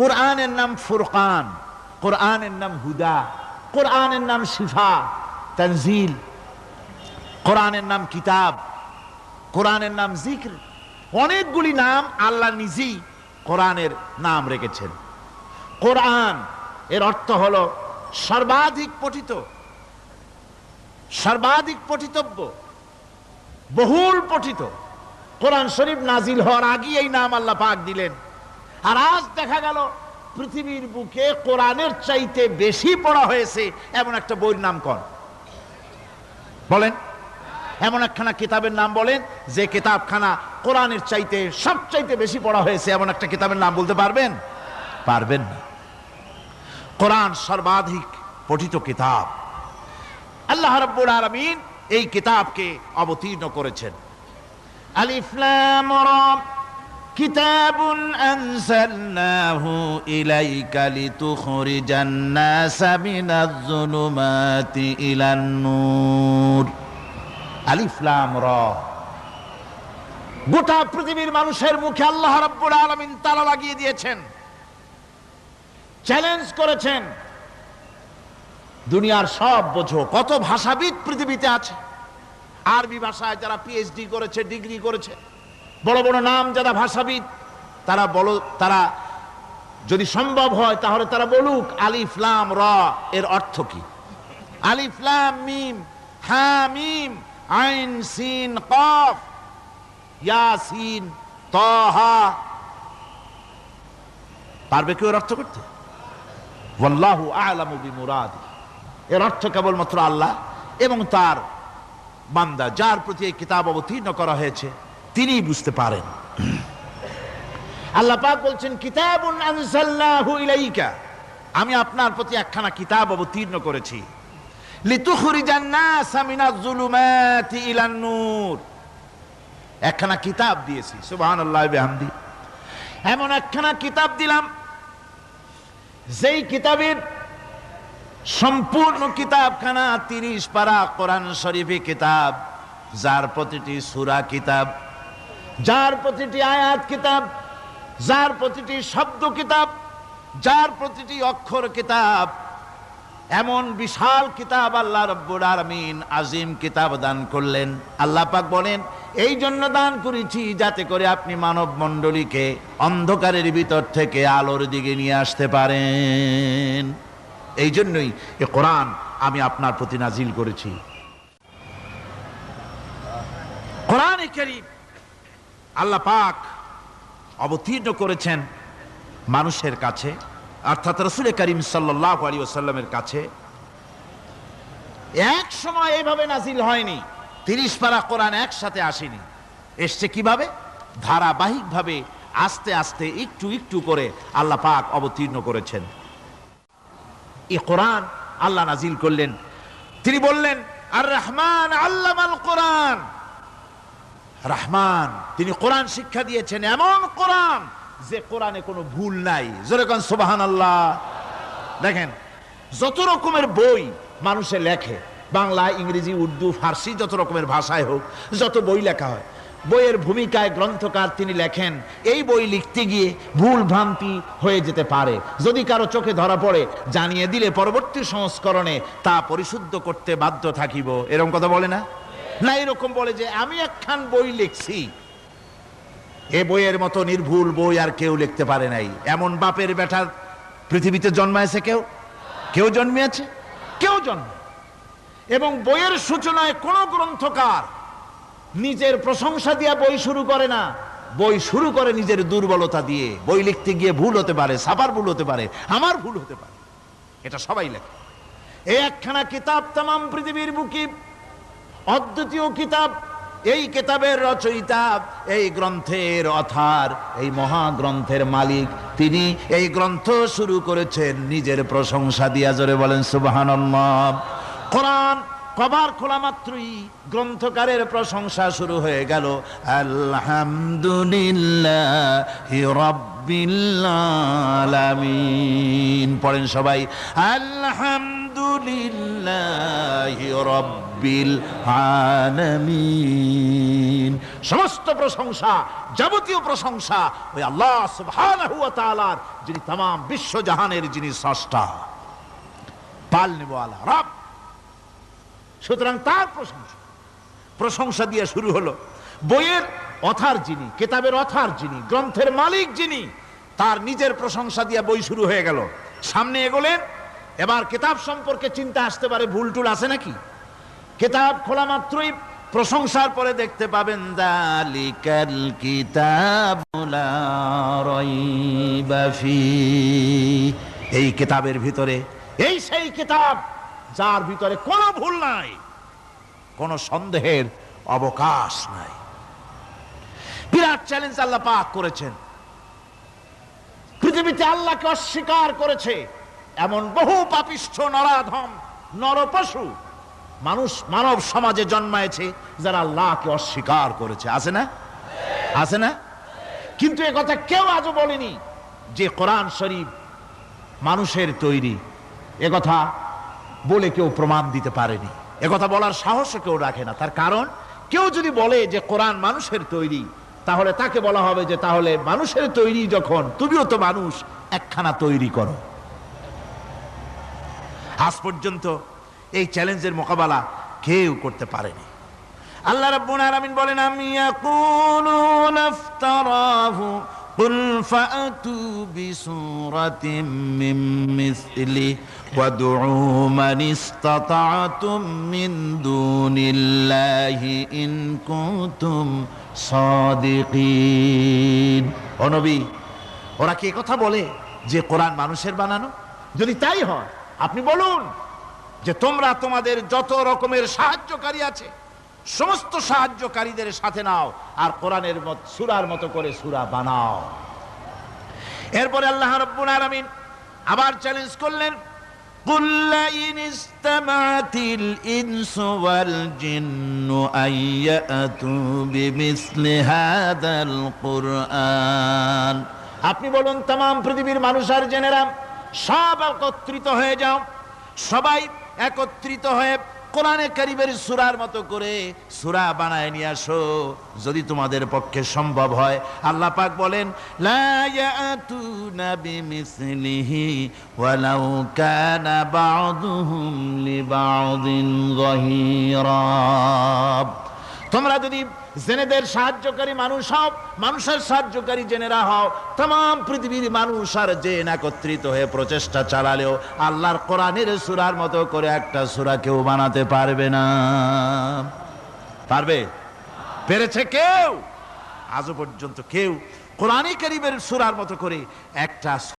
কোরআনের নাম ফুরকান, কোরআনের নাম হুদা, কোরআনের নাম শিফা, তানজিল, কোরআনের নাম কিতাব, কোরআনের নাম জিক্র। অনেকগুলি নাম আল্লাহ নিজেই কোরআনের নাম রেখেছেন। কোরআন, এর অর্থ হলো সর্বাধিক পঠিত, সর্বাধিক পঠিতব্য, বহুল পঠিত। কোরআন শরীফ নাজিল হওয়ার আগেই এই নাম আল্লাহ পাক দিলেন। আর আজ দেখা গেল পৃথিবীর বুকে কোরআনের চাইতে বেশি পড়া হয়েছে এমন একটা বইয়ের নাম কন। বলেন। এমন একখানা কিতাবের নাম বলেন যে কিতাবখানা কোরআনের চাইতে সব চাইতে বেশি পড়া হয়েছে এমন একটা কিতাবের নাম বলতে পারবেন? পারবেন না। কোরআন সর্বাধিক পঠিত কিতাব। আল্লাহ রাব্বুল আলামিন এই কিতাবকে অবতীর্ণ করেছেন। আলিফ কিতাব আনজালনাহু ইলাইকা লিতুখরিজান নাসা মিনাজ যুলুমাতি ইলান নূর। আলিফ লাম রা। গোটা পৃথিবীর মানুষের মুখে আল্লাহ রাব্বুল আলামিন তালা লাগিয়ে দিয়েছেন। চ্যালেঞ্জ করেছেন। দুনিয়ার সব বোঝো, কত ভাষাবিদ পৃথিবীতে আছে। আরবি ভাষায় যারা পিএইচডি করেছে, ডিগ্রি করেছে। বড় বড় নাম যারা ভাষাবিদ, তারা বলো, তারা যদি সম্ভব হয় তাহলে তারা বলুক, আলিফ, লাম, র, এর অর্থ কি? আলিফ, লাম, মিম, হা, মিম, আইন, সিন, কফ ইয়াসিন তহা। পারবে কেউ এর অর্থ করতে? বিমুরাদি। এর অর্থ কেবলমাত্র আল্লাহ এবং তার বান্দা, যার প্রতি এই কিতাব অবতীর্ণ করা হয়েছে। তিনিই বুঝতে পারেন। আল্লাহ পাক বলছেন, কিতাবুন আনজালনাহু ইলাইকা। আমি আপনার প্রতি একখানা কিতাব অবতীর্ণ করেছি। লিতুখরিজান নাসা মিনাজ নূর। একখানা কিতাব দিয়েছি, সুবহানাল্লাহ বিহামদি। এমন একখানা কিতাব দিলাম, যেই কিতাবের সম্পূর্ণ কিতাবখানা তিরিশ পারা কোরআন শরীফে কিতাব, যার প্রতিটি সুরা কিতাব যার প্রতিটি আয়াত কিতাব, যার প্রতিটি শব্দ কিতাব, যার প্রতিটি অক্ষর কিতাব, এমন বিশাল কিতাব আল্লাহ রব্বুর আরমিন আজিম কিতাব দান করলেন। আল্লাহ পাক বলেন, এই জন্য দান করেছি যাতে করে আপনি মানব মণ্ডলীকে অন্ধকারের ভিতর থেকে আলোর দিকে নিয়ে আসতে পারেন। এই জন্যই এ কোরআন আমি আপনার প্রতি নাজিল করেছি। কোরআন করিম আল্লাহ পাক অবতীর্ণ করেছেন মানুষের কাছে, অর্থাৎ রসুল করিম সাল্লাহ আলী ওসাল্লামের কাছে। এক সময় এইভাবে নাজিল হয়নি, তিরিশ পারা কোরআন একসাথে আসেনি। এসছে কীভাবে? ধারাবাহিকভাবে আস্তে আস্তে একটু একটু করে আল্লাহ পাক অবতীর্ণ করেছেন। এ কোরআন আল্লাহ নাজিল করলেন। তিনি বললেন আর রহমান আল্লামাল কোরআন। রহমান, তিনি কোরআন শিক্ষা দিয়েছেন, এমন কোরআন যে কোরআনে কোনো ভুল নাই। যেরকম সুবাহান আল্লাহ দেখেন, যত রকমের বই মানুষে লেখে, বাংলা, ইংরেজি, উর্দু, ফার্সি, যত রকমের ভাষায় হোক, যত বই লেখা হয়, বইয়ের ভূমিকায় গ্রন্থকার তিনি লেখেন, এই বই লিখতে গিয়ে ভুল ভ্রান্তি হয়ে যেতে পারে। যদি কারও চোখে ধরা পড়ে, জানিয়ে দিলে পরবর্তী সংস্করণে তা পরিশুদ্ধ করতে বাধ্য থাকিব। এরকম কথা বলে না? না, এরকম বলে যে, আমি একখান বই লিখছি। এ বইয়ের মতো নির্ভুল বই আর কেউ লিখতে পারে নাই। এমন বাপের বেটার পৃথিবীতে জন্মাইছে কেউ? কেউ জন্মিয়েছে? কেউ জন্ম। এবং বইয়ের সূচনায় কোন গ্রন্থকার নিজের প্রশংসা দিয়া বই শুরু করে না। বই শুরু করে নিজের দুর্বলতা দিয়ে। বই লিখতে গিয়ে ভুল হতে পারে সাপার ভুল হতে পারে, আমার ভুল হতে পারে। এটা সবাই লেখে। এই একখানা কিতাব তাম পৃথিবীর বুকি অদ্বিতীয় কিতাব, এই কিতাবের রচয়িতা, এই গ্রন্থের অথার, এই মহাগ্রন্থের মালিক। তিনি এই গ্রন্থ শুরু করেছেন নিজের প্রশংসা দিয়া, জোরে বলেন সুবাহান কোরআন কবার খোলা মাত্রই গ্রন্থকারের প্রশংসা শুরু হয়ে গেল। আলহামদুলিল্লাহ রবিলামিন পড়েন সবাই, আলহামদুলিল্লাহ রব্বিল আলামিন। সমস্ত প্রশংসা, যাবতীয় প্রশংসা ওই আল্লাহ সুবহানাহু ওয়া তাআলার, যিনি तमाम বিশ্বজাহানের যিনি স্রষ্টা। পাল নেব আল্লাহ, রব। সুতরাং তার প্রশংসা। প্রশংসা দিয়ে শুরু হলো। বইয়ের অথার যিনি, কেতাবের অথার যিনি, গ্রন্থের মালিক যিনি, তার নিজের প্রশংসা দিয়ে বই শুরু হয়ে গেল। সামনে এগোলেন, এবার কেতাব সম্পর্কে চিন্তা আসতে পারে, ভুল টুল আছে নাকি? কেতাব খোলা মাত্রই, প্রশংসার পরে দেখতে পাবেন এই কিতাবের ভিতরে, এই সেই কিতাব, যার ভিতরে কোনো ভুল নাই, কোনো সন্দেহের অবকাশ নাই। বিরাট চ্যালেঞ্জ আল্লাহ পাক করেছেন। পৃথিবীতে আল্লাহকে অস্বীকার করেছে। এমন বহু পাপিষ্ঠ নরাধম, নরপশু মানুষ মানব সমাজে জন্মায়েছে যারা আল্লাহকে অস্বীকার করেছে। আছে না? আছে না? কিন্তু এ কথা কেউ আজও বলেনি যে কোরআন শরীফ মানুষের তৈরি। এ কথা বলে কেউ প্রমাণ দিতে পারেনি। এ কথা বলার সাহসও কেউ রাখে না। তার কারণ, কেউ যদি বলে যে কোরআন মানুষের তৈরি তাহলে তাকে বলা হবে যে তাহলে মানুষের তৈরি যখন তুমিও তো মানুষ একখানা তৈরি করো আজ পর্যন্ত এই চ্যালেঞ্জের মোকাবেলা কেউ করতে পারেনি আল্লাহ রাব্বুল আলামিন বলেন আমি ইয়াকুলুনা ইফতারাহু قل فأتوا بسورة من مثله وادعوا من استطعتم من دون الله إن كنتم صادقين ও নবী ওরা কি কথা বলে যে কোরআন মানুষের বানানো যদি তাই হয় আপনি বলুন যে তোমরা তোমাদের যত রকমের সাহায্যকারী আছে সমস্ত সাহায্যকারীদের সাথে নাও আর কোরআনের মত সুরার মতো করে সুরা বানাও এরপরে আল্লাহ রব্বুল আলামিন আবার চ্যালেঞ্জ করলেন قل لئن استمعت الإنس والجن أن يأتوا بمثل هذا القرآن আপনি বলুন তাম পৃথিবীর মানুষ আর জেনেরা সব একত্রিত হয়ে যাও সবাই একত্রিত হয়ে কোরআনে কারিবের সুরার মতো করে সুরা বানায় নিয়ে আসো। যদি তোমাদের পক্ষে সম্ভব হয়। আল্লাহ পাক বলেন তোমরা যদি জেনেদের সাহায্যকারী মানুষ হও, মানুষের সাহায্যকারী জেনেরা হও, তাম পৃথিবীর মানুষ আর জেন একত্রিত হয়ে প্রচেষ্টা চালালেও আল্লাহর কোরআনের সুরার মতো করে একটা সুরা কেউ বানাতে পারবে না। পারবে? পেরেছে কেউ? আজও পর্যন্ত কেউ? কোরআনে কারিমের সুরার মতো করে একটা